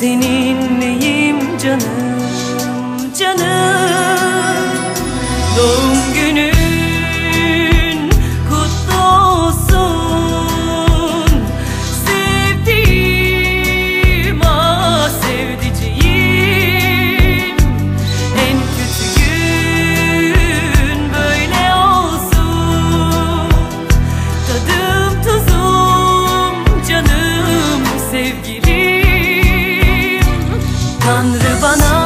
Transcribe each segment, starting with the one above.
Seninleyim canım canım? Doğum Tanrı bana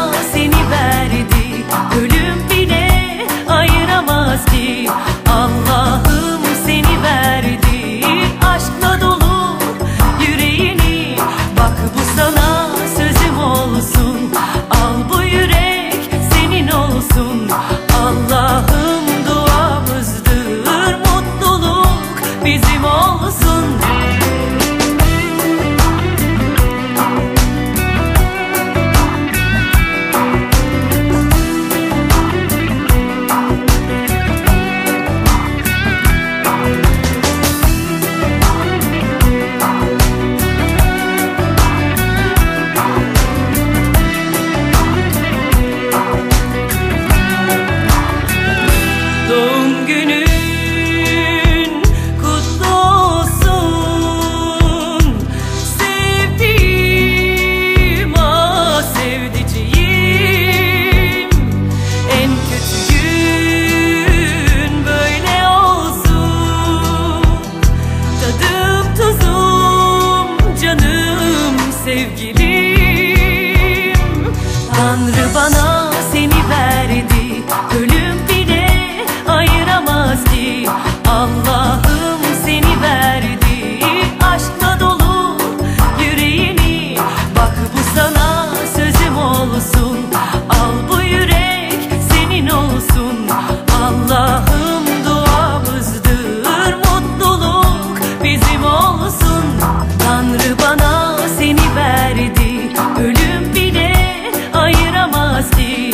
sevgilim. Tanrı bana seni verdi. Ölüm must